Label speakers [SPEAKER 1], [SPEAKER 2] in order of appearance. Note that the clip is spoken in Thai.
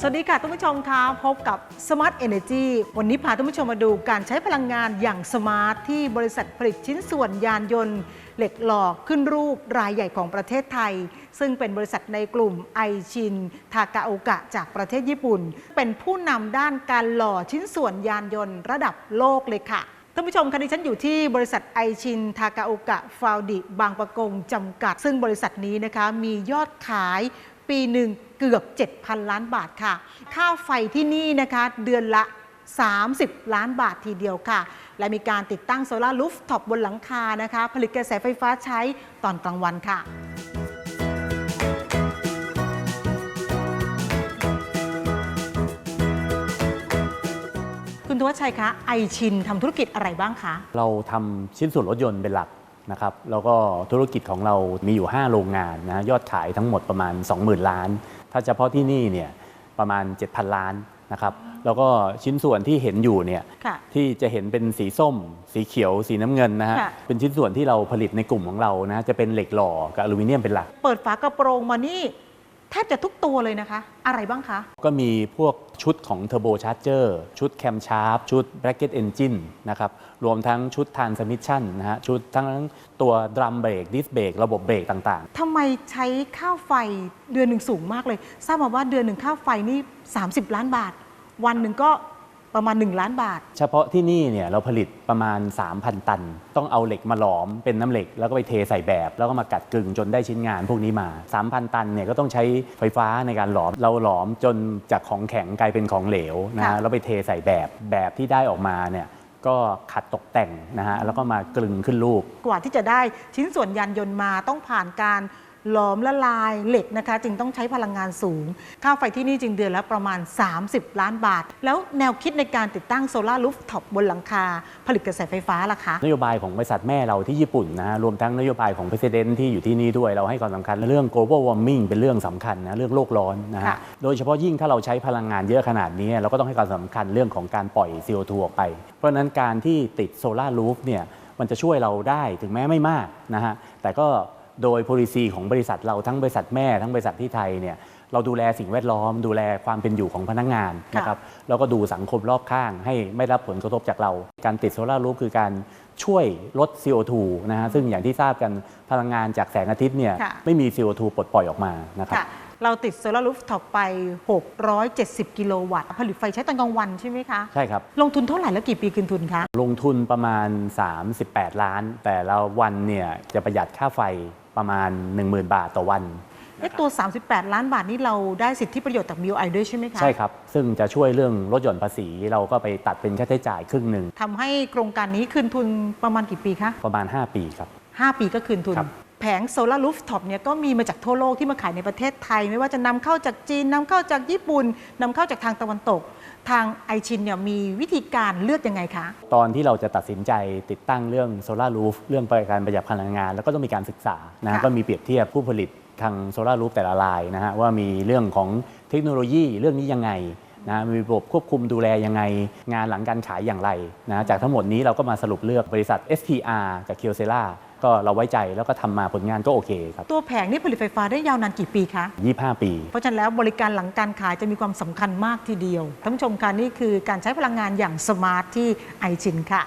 [SPEAKER 1] สวัสดีค่ะท่านผู้ชมคะพบกับ Smart Energy วันนี้พาท่านผู้ชมมาดูการใช้พลังงานอย่างสมาร์ทที่บริษัทผลิตชิ้นส่วนยานยนต์ เหล็กหล่อขึ้นรูปรายใหญ่ของประเทศไทย ซึ่งเป็นบริษัทในกลุ่มไอชิน ทากาโอกะจากประเทศญี่ปุ่น เป็นผู้นำด้านการหล่อชิ้นส่วนยานยนต์ระดับโลกเลยค่ะท่านผู้ชมคะดิฉันอยู่ที่บริษัทไอชิน ทากาโอกะฟาวดิบางประกงจำกัด ซึ่งบริษัทนี้นะคะมียอดขายปีหนึ่ง เกือบ 7,000 ล้านบาทค่ะ ค่าไฟที่นี่นะคะเดือนละ 30 ล้านบาททีเดียวค่ะ และมีการติดตั้งโซลารูฟท็อปบนหลังคานะคะ ผลิตกระแสไฟฟ้าใช้ตอนกลางวันค่ะคุณทวชัยคะไอชินทำธุรกิจอะไรบ้างคะ
[SPEAKER 2] เราทำชิ้นส่วนรถยนต์เป็นหลัก นะครับแล้วก็ธุรกิจของเรามีอยู่ 5 โรงงานนะยอดขายทั้งหมดประมาณ 20,000 ล้าน ถ้าเฉพาะที่นี่เนี่ยประมาณ 7,000 ล้านนะครับแล้วก็ชิ้นส่วนที่เห็นอยู่เนี่ย
[SPEAKER 1] ค่ะ
[SPEAKER 2] ที่จะเห็นเป็นสีส้ม สีเขียว สีน้ำเงินนะฮะ
[SPEAKER 1] ค่ะ
[SPEAKER 2] เป็นชิ้นส่วนที่เราผลิตในกลุ่มของเรานะจะเป็นเหล็กหล่อกับอลูมิเนียมเป็นหลัก
[SPEAKER 1] เปิดฝากระโปรงมานี่ แทบจะทุกตัวเลยนะคะ อะไรบ้างคะ
[SPEAKER 2] ก็มีพวกชุดของ Turbo Charger ชุด Cam Sharp ชุด Bracket Engine นะครับ รวมทั้งชุด Transmission นะฮะชุดทั้งตัวดรัมเบรกดิสเบรกระบบเบรกต่าง
[SPEAKER 1] ทำไมใช้ค่าไฟเดือนหนึ่งสูงมากเลย ทราบมาว่าเดือนหนึ่งค่าไฟนี่ 30 ล้านบาท วันหนึ่งก็ ประมาณ 1 ล้านบาท
[SPEAKER 2] ๆเฉพาะที่นี่เนี่ยเราผลิตประมาณ 3,000 ตัน ต้องเอาเหล็กมาหลอมเป็นน้ำเหล็ก แล้วก็ไปเทใส่แบบ แล้วก็มากัดกึ่งจนได้ชิ้นงานพวกนี้มา 3,000 ตันเนี่ยก็ต้องใช้ไฟฟ้าในการหลอม เราหลอมจนจากของแข็งกลายเป็นของเหลวนะ
[SPEAKER 1] ค่ะ
[SPEAKER 2] ฮะแล้วไปเทใส่แบบแบบที่ได้ออกมาเนี่ยก็ขัดตกแต่งนะฮะแล้วก็มากลึงขึ้นรูป
[SPEAKER 1] กว่าที่จะได้ชิ้นส่วนยานยนต์มาต้องผ่านการ หลอมละลายเหล็กนะคะ จึงต้องใช้พลังงานสูง ค่าไฟที่นี่จึงเดือนละประมาณ 30 ล้านบาท แล้วแนวคิดในการติดตั้งโซลาร์รูฟท็อปบนหลังคา ผลิตกระแสไฟฟ้าล่ะคะ
[SPEAKER 2] นโยบายของบริษัทแม่เราที่ญี่ปุ่นนะฮะรวมทั้งนโยบายของ President ที่อยู่ที่นี่ด้วยเราให้ความสำคัญเรื่อง global warming เป็นเรื่องสำคัญนะเรื่องโลกร้อนนะ
[SPEAKER 1] ค่ะ
[SPEAKER 2] ฮะโดยเฉพาะยิ่งถ้าเราใช้พลังงานเยอะขนาดนี้เราก็ต้องให้ความสำคัญเรื่องของการปล่อย CO2 ออกไป เพราะฉะนั้นการที่ติดโซลาร์รูฟเนี่ยมันจะช่วยเราได้ถึงแม้ไม่มากนะฮะแต่ก็ โดย policy ของบริษัทเราทั้งบริษัทแม่ทั้งบริษัทที่ไทยเนี่ยเราดูแลสิ่งแวดล้อม ดูแลความเป็นอยู่ของพนักงานนะครับแล้วก็ดูสังคมรอบข้างให้ไม่รับผลกระทบจากเรา การติดโซลาร์รูฟคือการช่วยลด CO2 นะฮะซึ่งอย่างที่ทราบกันพลังงานจากแสงอาทิตย์เนี่ย
[SPEAKER 1] ค่ะ
[SPEAKER 2] ไม่มี CO2 ปลดปล่อยออกมานะครับ
[SPEAKER 1] ค่ะ เราติดโซลาร์รูฟท็อปไป 670 กิโลวัตต์ผลิตไฟใช้ตอนกลางวันใช่ไหมคะ
[SPEAKER 2] ใช่ครับ
[SPEAKER 1] ลงทุนเท่าไหร่แล้วกี่ปีคืนทุนคะ
[SPEAKER 2] ลงทุนประมาณ 38 ล้าน แต่ละวันเนี่ยจะประหยัดค่าไฟประมาณ 10,000 บาทต่อวัน
[SPEAKER 1] เอ๊ะตัว 38 ล้านบาทนี้เราได้สิทธิประโยชน์จาก BOI ด้วยใช่ไหมคะ
[SPEAKER 2] ใช่ครับ ซึ่งจะช่วยเรื่องลดหย่อนภาษี เราก็ไปตัดเป็นค่าใช้จ่ายครึ่งหนึ่ง
[SPEAKER 1] ทำให้โครงการนี้คืนทุนประมาณกี่ปีคะ
[SPEAKER 2] ประมาณ 5 ปีครับ
[SPEAKER 1] 5 ปีก็คืนทุน
[SPEAKER 2] ครับ
[SPEAKER 1] แผงโซลาร์รูฟท็อปเนี่ยก็มีมาจากทั่วโลกที่มาขายในประเทศไทย ไม่ว่าจะนำเข้าจากจีนนำเข้าจากญี่ปุ่นนำเข้าจากทางตะวันตก ทางไอชินเนี่ยมีวิธีการเลือกยังไงคะ
[SPEAKER 2] ตอนที่เราจะตัดสินใจติดตั้งเรื่องโซลารูฟเรื่องการประหยัดพลังงาน แล้วก็ต้องมีการศึกษานะฮะ
[SPEAKER 1] ค่ะ
[SPEAKER 2] ก็มีเปรียบเทียบผู้ผลิตทางโซลารูฟแต่ละรายนะฮะว่ามีเรื่องของเทคโนโลยีเรื่องนี้ยังไงนะมีระบบควบคุมดูแลยังไง งานหลังการขายอย่างไรนะจากทั้งหมดนี้เราก็มาสรุปเลือกบริษัท STR จากเคียวเซล่า ก็เราไว้ใจแล้วก็ทำมาผลงานก็โอเคครับ
[SPEAKER 1] ตัวแผงนี่ผลิตไฟฟ้าได้ยาวนานกี่ปีคะ
[SPEAKER 2] 25 ปี
[SPEAKER 1] เพราะฉะนั้นแล้วบริการหลังการขายจะมีความสำคัญมากทีเดียวท่านผู้ชมคะนี่คือการใช้พลังงานอย่างสมาร์ทที่ไอชินค่ะ